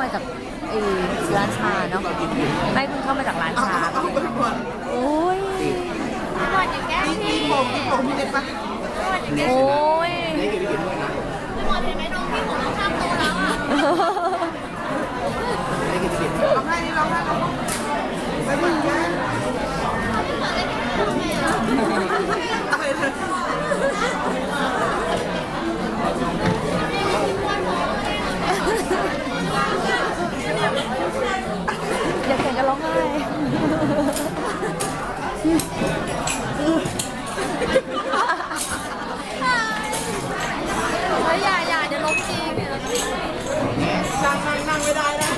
มาจากไอ้ร้านชาเนาะไม่เพิ่งเข้ามาจากร้านชาเอาไปก่อนโอ้ยก่อนอย่าแกล้งนี่พี่ผมนี่ผมพี่เล็กปะโอ้ย ก่อนเห็นไหมน้องพี่ของเราข้ามโตแล้วอะ ร้องไห้นี่ร้องไห้ร้องไห้ไม่เหมือนกันอะไรนะ อย่าแข่งกันร้องไห้ เฮ้ยอย่าอย่าเดี๋ยวล้มจริงนั่งนั่งนั่งไม่ได้นะ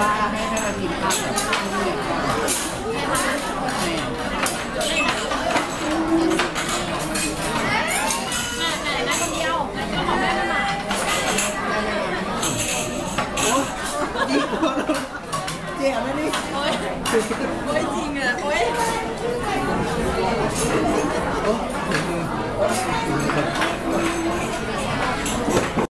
ว่าให้ให้มากินข้าว จริงเจ๋งนะนี่ โอ้ยโอ้ยเจ๋